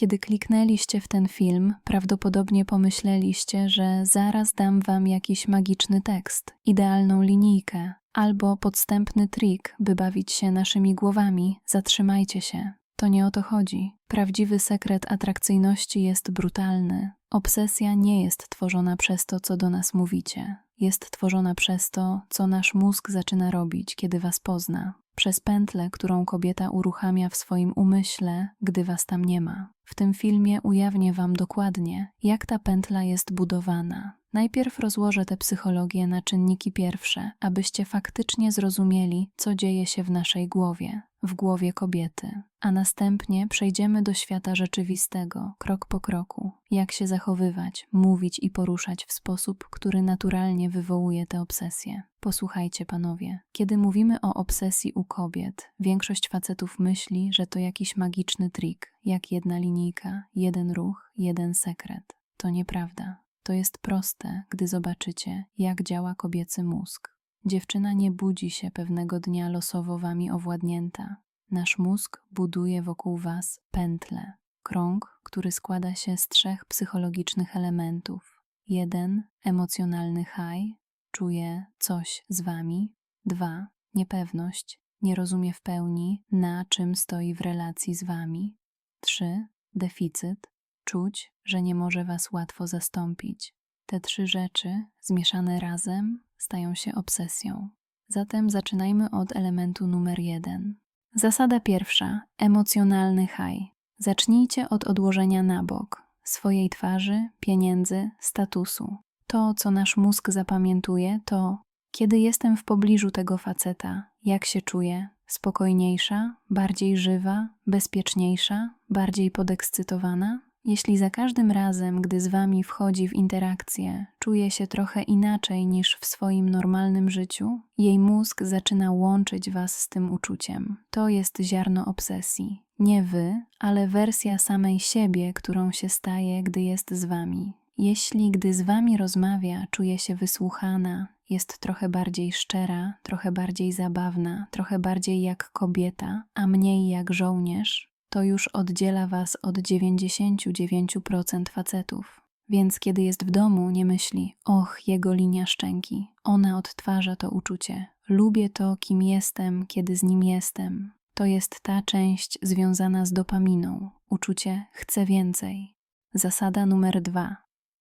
Kiedy kliknęliście w ten film, prawdopodobnie pomyśleliście, że zaraz dam wam jakiś magiczny tekst, idealną linijkę albo podstępny trik, by bawić się naszymi głowami. Zatrzymajcie się. To nie o to chodzi. Prawdziwy sekret atrakcyjności jest brutalny. Obsesja nie jest tworzona przez to, co do nas mówicie. Jest tworzona przez to, co nasz mózg zaczyna robić, kiedy was pozna. Przez pętlę, którą kobieta uruchamia w swoim umyśle, gdy was tam nie ma. W tym filmie ujawnię wam dokładnie, jak ta pętla jest budowana. Najpierw rozłożę tę psychologię na czynniki pierwsze, abyście faktycznie zrozumieli, co dzieje się w naszej głowie, w głowie kobiety, a następnie przejdziemy do świata rzeczywistego, krok po kroku, jak się zachowywać, mówić i poruszać w sposób, który naturalnie wywołuje te obsesje. Posłuchajcie, panowie, kiedy mówimy o obsesji u kobiet, większość facetów myśli, że to jakiś magiczny trik, jak jedna linijka, jeden ruch, jeden sekret. To nieprawda. To jest proste, gdy zobaczycie, jak działa kobiecy mózg. Dziewczyna nie budzi się pewnego dnia losowo wami owładnięta. Nasz mózg buduje wokół was pętlę, krąg, który składa się z trzech psychologicznych elementów. Jeden, emocjonalny high, czuje coś z wami. Dwa, niepewność, nie rozumie w pełni, na czym stoi w relacji z wami. Trzy, deficyt, czuć, że nie może was łatwo zastąpić. Te trzy rzeczy, zmieszane razem, stają się obsesją. Zatem zaczynajmy od elementu numer jeden. Zasada pierwsza emocjonalny high. Zacznijcie od odłożenia na bok swojej twarzy, pieniędzy, statusu. To, co nasz mózg zapamiętuje, to kiedy jestem w pobliżu tego faceta, jak się czuję, spokojniejsza, bardziej żywa, bezpieczniejsza, bardziej podekscytowana? Jeśli za każdym razem, gdy z wami wchodzi w interakcję, czuje się trochę inaczej niż w swoim normalnym życiu, jej mózg zaczyna łączyć was z tym uczuciem. To jest ziarno obsesji. Nie wy, ale wersja samej siebie, którą się staje, gdy jest z wami. Jeśli gdy z wami rozmawia, czuje się wysłuchana, jest trochę bardziej szczera, trochę bardziej zabawna, trochę bardziej jak kobieta, a mniej jak żołnierz, to już oddziela was od 99% facetów. Więc kiedy jest w domu, nie myśli, och, jego linia szczęki. Ona odtwarza to uczucie. Lubię to, kim jestem, kiedy z nim jestem. To jest ta część związana z dopaminą. Uczucie chcę więcej. Zasada numer dwa.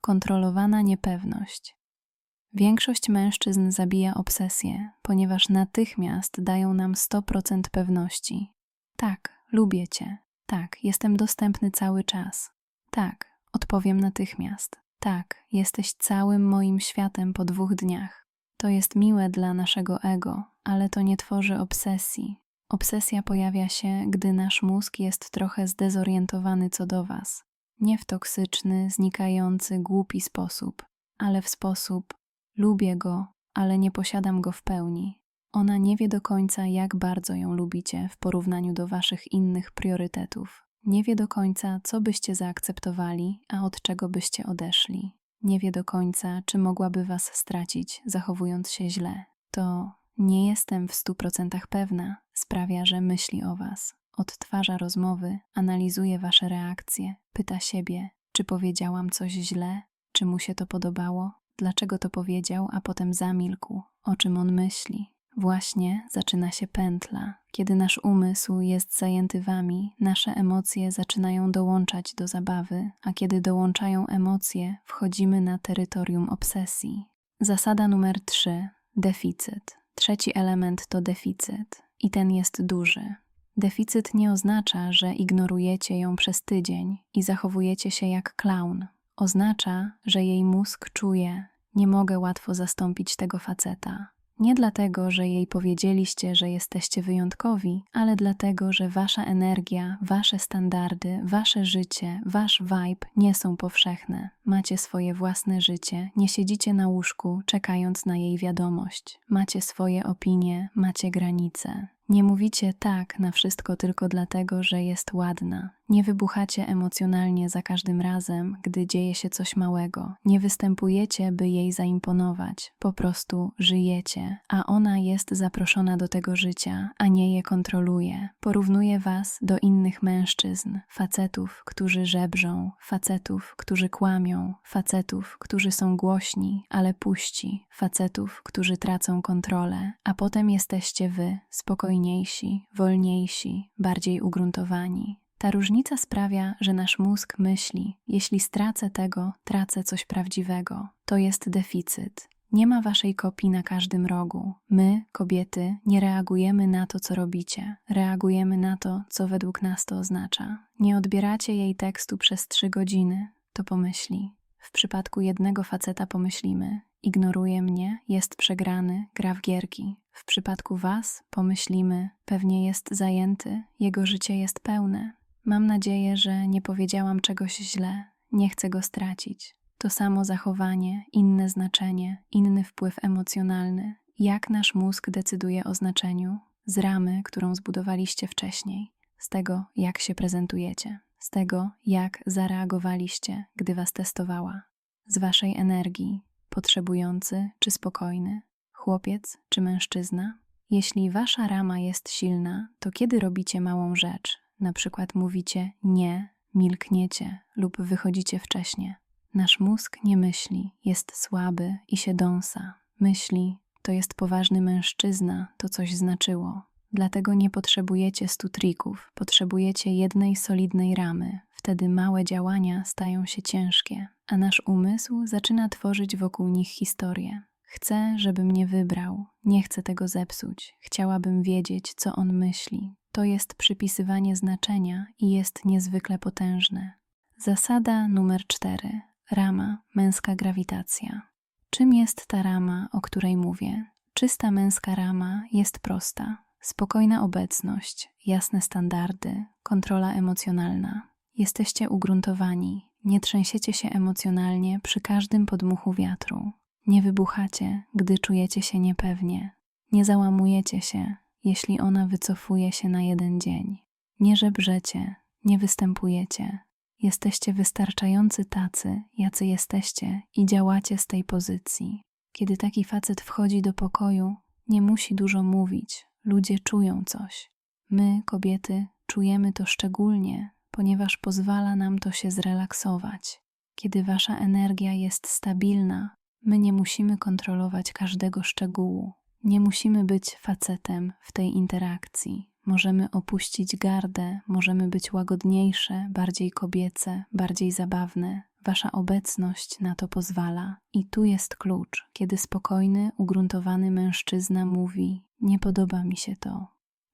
Kontrolowana niepewność. Większość mężczyzn zabija obsesję, ponieważ natychmiast dają nam 100% pewności. Tak, lubię cię. Tak, jestem dostępny cały czas. Tak, odpowiem natychmiast. Tak, jesteś całym moim światem po dwóch dniach. To jest miłe dla naszego ego, ale to nie tworzy obsesji. Obsesja pojawia się, gdy nasz mózg jest trochę zdezorientowany co do Was. Nie w toksyczny, znikający, głupi sposób, ale w sposób lubię go, ale nie posiadam go w pełni. Ona nie wie do końca, jak bardzo ją lubicie w porównaniu do waszych innych priorytetów. Nie wie do końca, co byście zaakceptowali, a od czego byście odeszli. Nie wie do końca, czy mogłaby was stracić, zachowując się źle. To nie jestem w stu procentach pewna, sprawia, że myśli o was. Odtwarza rozmowy, analizuje wasze reakcje, pyta siebie, czy powiedziałam coś źle, czy mu się to podobało, dlaczego to powiedział, a potem zamilkł, o czym on myśli. Właśnie zaczyna się pętla. Kiedy nasz umysł jest zajęty wami, nasze emocje zaczynają dołączać do zabawy, a kiedy dołączają emocje, wchodzimy na terytorium obsesji. Zasada numer 3. Deficyt. Trzeci element to deficyt i ten jest duży. Deficyt nie oznacza, że ignorujecie ją przez tydzień i zachowujecie się jak klaun. Oznacza, że jej mózg czuje, nie mogę łatwo zastąpić tego faceta. Nie dlatego, że jej powiedzieliście, że jesteście wyjątkowi, ale dlatego, że wasza energia, wasze standardy, wasze życie, wasz vibe nie są powszechne. Macie swoje własne życie, nie siedzicie na łóżku, czekając na jej wiadomość. Macie swoje opinie, macie granice. Nie mówicie tak na wszystko tylko dlatego, że jest ładna. Nie wybuchacie emocjonalnie za każdym razem, gdy dzieje się coś małego. Nie występujecie, by jej zaimponować. Po prostu żyjecie, a ona jest zaproszona do tego życia, a nie je kontroluje. Porównuje was do innych mężczyzn, facetów, którzy żebrzą, facetów, którzy kłamią, facetów, którzy są głośni, ale puści, facetów, którzy tracą kontrolę, a potem jesteście wy, spokojniejsi, wolniejsi, bardziej ugruntowani. Ta różnica sprawia, że nasz mózg myśli: jeśli stracę tego, tracę coś prawdziwego. To jest deficyt. Nie ma waszej kopii na każdym rogu. My, kobiety, nie reagujemy na to, co robicie. Reagujemy na to, co według nas to oznacza. Nie odbieracie jej tekstu przez trzy godziny. To pomyśli. W przypadku jednego faceta pomyślimy: ignoruje mnie, jest przegrany, gra w gierki. W przypadku was pomyślimy: pewnie jest zajęty, jego życie jest pełne. Mam nadzieję, że nie powiedziałam czegoś źle, nie chcę go stracić. To samo zachowanie, inne znaczenie, inny wpływ emocjonalny. Jak nasz mózg decyduje o znaczeniu? Z ramy, którą zbudowaliście wcześniej, z tego, jak się prezentujecie, z tego, jak zareagowaliście, gdy was testowała, z waszej energii, potrzebujący czy spokojny, chłopiec czy mężczyzna. Jeśli wasza rama jest silna, to kiedy robicie małą rzecz, na przykład mówicie nie, milkniecie lub wychodzicie wcześnie. Nasz mózg nie myśli, jest słaby i się dąsa. Myśli, to jest poważny mężczyzna, to coś znaczyło. Dlatego nie potrzebujecie stu trików, potrzebujecie jednej solidnej ramy. Wtedy małe działania stają się ciężkie, a nasz umysł zaczyna tworzyć wokół nich historię. Chcę, żeby mnie wybrał, nie chcę tego zepsuć, chciałabym wiedzieć, co on myśli. To jest przypisywanie znaczenia i jest niezwykle potężne. Zasada numer cztery. Rama, męska grawitacja. Czym jest ta rama, o której mówię? Czysta męska rama jest prosta. Spokojna obecność, jasne standardy, kontrola emocjonalna. Jesteście ugruntowani, nie trzęsiecie się emocjonalnie przy każdym podmuchu wiatru. Nie wybuchacie, gdy czujecie się niepewnie. Nie załamujecie się, jeśli ona wycofuje się na jeden dzień. Nie żebrzecie, nie występujecie. Jesteście wystarczający tacy, jacy jesteście i działacie z tej pozycji. Kiedy taki facet wchodzi do pokoju, nie musi dużo mówić, ludzie czują coś. My, kobiety, czujemy to szczególnie, ponieważ pozwala nam to się zrelaksować. Kiedy wasza energia jest stabilna, my nie musimy kontrolować każdego szczegółu. Nie musimy być facetem w tej interakcji. Możemy opuścić gardę, możemy być łagodniejsze, bardziej kobiece, bardziej zabawne. Wasza obecność na to pozwala. I tu jest klucz, kiedy spokojny, ugruntowany mężczyzna mówi: Nie podoba mi się to.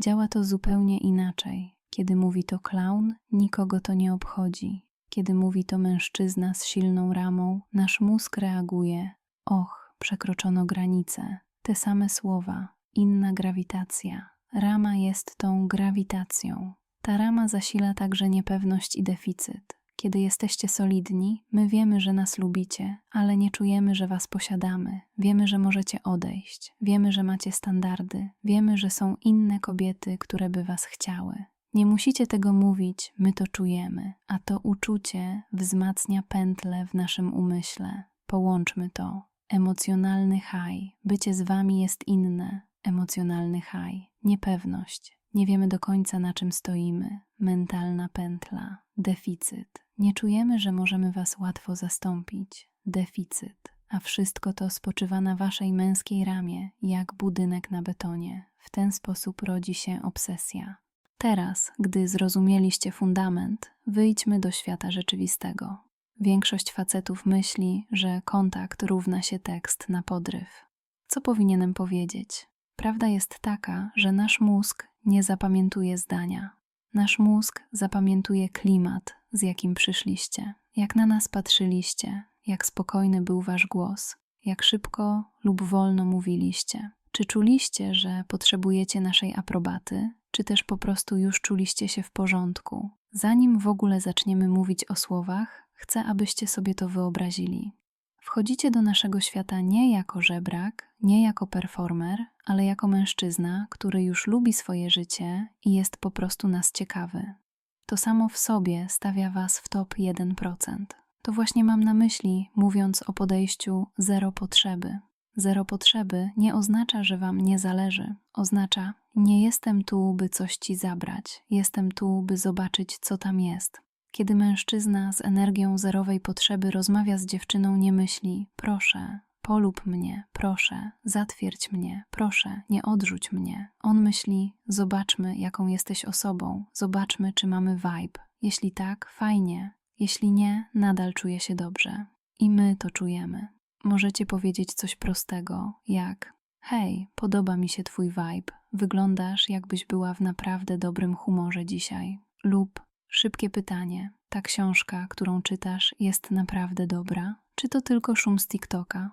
Działa to zupełnie inaczej. Kiedy mówi to klaun, nikogo to nie obchodzi. Kiedy mówi to mężczyzna z silną ramą, nasz mózg reaguje: Och, przekroczono granicę. Te same słowa, inna grawitacja. Rama jest tą grawitacją. Ta rama zasila także niepewność i deficyt. Kiedy jesteście solidni, my wiemy, że nas lubicie, ale nie czujemy, że was posiadamy. Wiemy, że możecie odejść. Wiemy, że macie standardy. Wiemy, że są inne kobiety, które by was chciały. Nie musicie tego mówić, my to czujemy, a to uczucie wzmacnia pętle w naszym umyśle. Połączmy to. Emocjonalny haj. Bycie z wami jest inne. Emocjonalny haj. Niepewność. Nie wiemy do końca na czym stoimy. Mentalna pętla. Deficyt. Nie czujemy, że możemy was łatwo zastąpić. Deficyt. A wszystko to spoczywa na waszej męskiej ramie, jak budynek na betonie. W ten sposób rodzi się obsesja. Teraz, gdy zrozumieliście fundament, wyjdźmy do świata rzeczywistego. Większość facetów myśli, że kontakt równa się tekst na podryw. Co powinienem powiedzieć? Prawda jest taka, że nasz mózg nie zapamiętuje zdania. Nasz mózg zapamiętuje klimat, z jakim przyszliście, jak na nas patrzyliście, jak spokojny był wasz głos, jak szybko lub wolno mówiliście. Czy czuliście, że potrzebujecie naszej aprobaty, czy też po prostu już czuliście się w porządku? Zanim w ogóle zaczniemy mówić o słowach, Chcę, abyście sobie to wyobrazili. Wchodzicie do naszego świata nie jako żebrak, nie jako performer, ale jako mężczyzna, który już lubi swoje życie i jest po prostu nas ciekawy. To samo w sobie stawia Was w top 1%. To właśnie mam na myśli, mówiąc o podejściu zero potrzeby. Zero potrzeby nie oznacza, że Wam nie zależy. Oznacza, nie jestem tu, by coś Ci zabrać, jestem tu, by zobaczyć, co tam jest. Kiedy mężczyzna z energią zerowej potrzeby rozmawia z dziewczyną, nie myśli: proszę, polub mnie, proszę, zatwierdź mnie, proszę, nie odrzuć mnie. On myśli: zobaczmy, jaką jesteś osobą, zobaczmy, czy mamy vibe. Jeśli tak, fajnie, jeśli nie, nadal czuję się dobrze. I my to czujemy. Możecie powiedzieć coś prostego, jak: Hej, podoba mi się Twój vibe, wyglądasz, jakbyś była w naprawdę dobrym humorze dzisiaj. Lub szybkie pytanie: Ta książka, którą czytasz, jest naprawdę dobra? Czy to tylko szum z TikToka?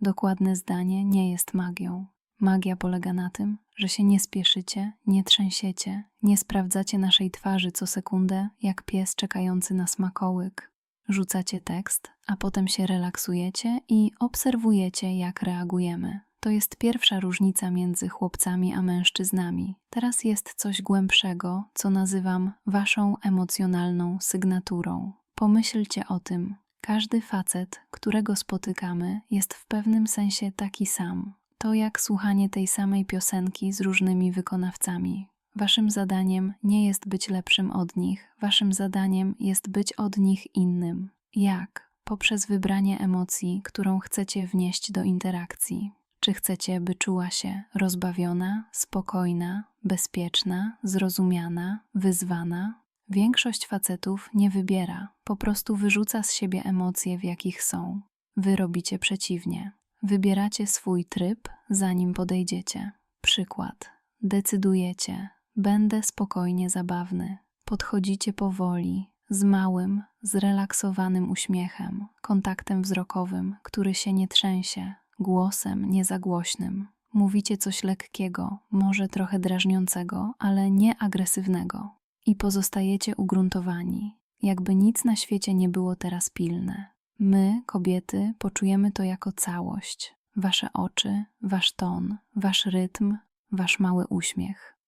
Dokładne zdanie nie jest magią. Magia polega na tym, że się nie spieszycie, nie trzęsiecie, nie sprawdzacie naszej twarzy co sekundę, jak pies czekający na smakołyk. Rzucacie tekst, a potem się relaksujecie i obserwujecie, jak reagujemy. To jest pierwsza różnica między chłopcami a mężczyznami. Teraz jest coś głębszego, co nazywam waszą emocjonalną sygnaturą. Pomyślcie o tym. Każdy facet, którego spotykamy, jest w pewnym sensie taki sam. To jak słuchanie tej samej piosenki z różnymi wykonawcami. Waszym zadaniem nie jest być lepszym od nich, waszym zadaniem jest być od nich innym. Jak? Poprzez wybranie emocji, którą chcecie wnieść do interakcji. Czy chcecie, by czuła się rozbawiona, spokojna, bezpieczna, zrozumiana, wyzwana? Większość facetów nie wybiera, po prostu wyrzuca z siebie emocje, w jakich są. Wy robicie przeciwnie. Wybieracie swój tryb, zanim podejdziecie. Przykład. Decydujecie, będę spokojnie zabawny. Podchodzicie powoli, z małym, zrelaksowanym uśmiechem, kontaktem wzrokowym, który się nie trzęsie, głosem nie za głośnym. Mówicie coś lekkiego, może trochę drażniącego, ale nie agresywnego. I pozostajecie ugruntowani, jakby nic na świecie nie było teraz pilne. My, kobiety, poczujemy to jako całość. Wasze oczy, wasz ton, wasz rytm, wasz mały uśmiech.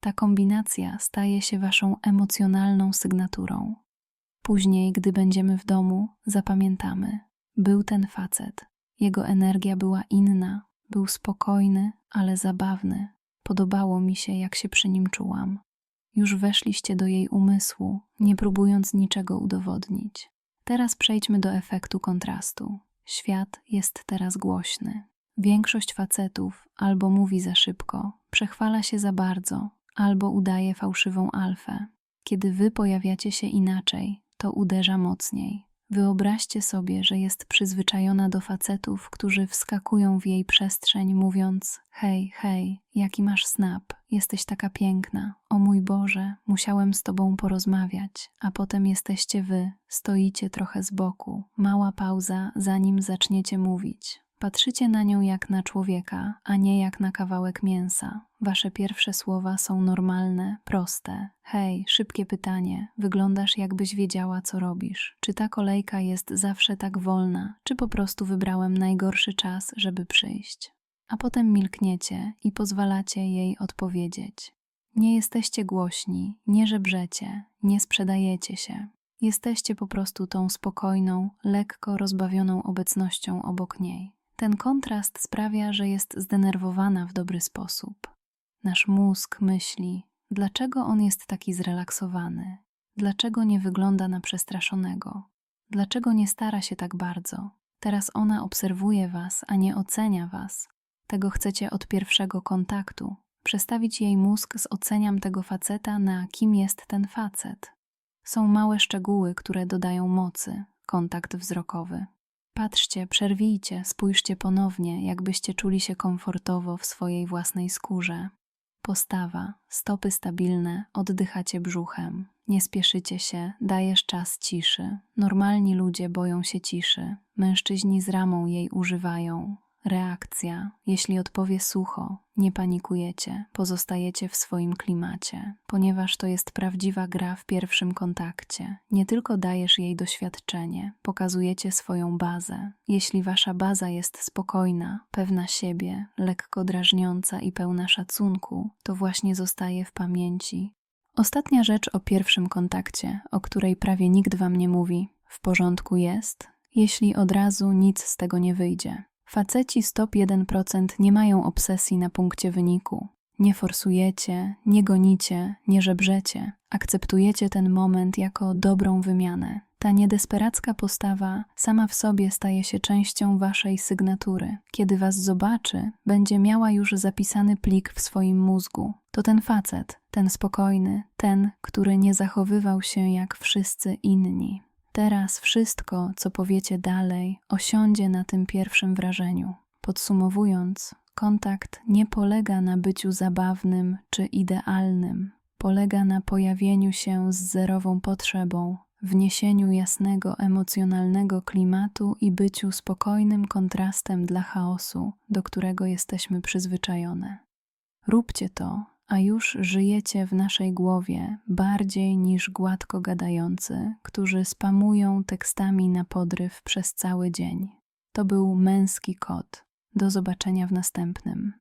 Ta kombinacja staje się waszą emocjonalną sygnaturą. Później, gdy będziemy w domu, zapamiętamy: był ten facet. Jego energia była inna, był spokojny, ale zabawny. Podobało mi się, jak się przy nim czułam. Już weszliście do jej umysłu, nie próbując niczego udowodnić. Teraz przejdźmy do efektu kontrastu. Świat jest teraz głośny. Większość facetów albo mówi za szybko, przechwala się za bardzo, albo udaje fałszywą alfę. Kiedy wy pojawiacie się inaczej, to uderza mocniej. Wyobraźcie sobie, że jest przyzwyczajona do facetów, którzy wskakują w jej przestrzeń, mówiąc: Hej, hej, jaki masz snap, jesteś taka piękna, o mój Boże, musiałem z tobą porozmawiać, a potem jesteście wy, stoicie trochę z boku, mała pauza, zanim zaczniecie mówić. Patrzycie na nią jak na człowieka, a nie jak na kawałek mięsa. Wasze pierwsze słowa są normalne, proste. Hej, szybkie pytanie. Wyglądasz jakbyś wiedziała, co robisz. Czy ta kolejka jest zawsze tak wolna, czy po prostu wybrałem najgorszy czas, żeby przyjść? A potem milkniecie i pozwalacie jej odpowiedzieć. Nie jesteście głośni, nie żebrzecie, nie sprzedajecie się. Jesteście po prostu tą spokojną, lekko rozbawioną obecnością obok niej. Ten kontrast sprawia, że jest zdenerwowana w dobry sposób. Nasz mózg myśli, dlaczego on jest taki zrelaksowany, dlaczego nie wygląda na przestraszonego, dlaczego nie stara się tak bardzo. Teraz ona obserwuje was, a nie ocenia was. Tego chcecie od pierwszego kontaktu. Przestawić jej mózg z oceniam tego faceta na kim jest ten facet. Są małe szczegóły, które dodają mocy, kontakt wzrokowy. Patrzcie, przerwijcie, spójrzcie ponownie, jakbyście czuli się komfortowo w swojej własnej skórze. Postawa, stopy stabilne, oddychacie brzuchem. Nie spieszycie się, dajesz czas ciszy. Normalni ludzie boją się ciszy. Mężczyźni z ramą jej używają. Reakcja. Jeśli odpowie sucho, nie panikujecie, pozostajecie w swoim klimacie, ponieważ to jest prawdziwa gra w pierwszym kontakcie. Nie tylko dajesz jej doświadczenie, pokazujecie swoją bazę. Jeśli wasza baza jest spokojna, pewna siebie, lekko drażniąca i pełna szacunku, to właśnie zostaje w pamięci. Ostatnia rzecz o pierwszym kontakcie, o której prawie nikt wam nie mówi. W porządku jest, jeśli od razu nic z tego nie wyjdzie. Faceci stop 1% nie mają obsesji na punkcie wyniku. Nie forsujecie, nie gonicie, nie żebrzecie. Akceptujecie ten moment jako dobrą wymianę. Ta niedesperacka postawa sama w sobie staje się częścią waszej sygnatury. Kiedy was zobaczy, będzie miała już zapisany plik w swoim mózgu. To ten facet, ten spokojny, ten, który nie zachowywał się jak wszyscy inni. Teraz wszystko, co powiecie dalej, osiądzie na tym pierwszym wrażeniu. Podsumowując, kontakt nie polega na byciu zabawnym czy idealnym. Polega na pojawieniu się z zerową potrzebą, wniesieniu jasnego emocjonalnego klimatu i byciu spokojnym kontrastem dla chaosu, do którego jesteśmy przyzwyczajone. Róbcie to, a już żyjecie w naszej głowie bardziej niż gładko gadający, którzy spamują tekstami na podryw przez cały dzień. To był męski kot. Do zobaczenia w następnym.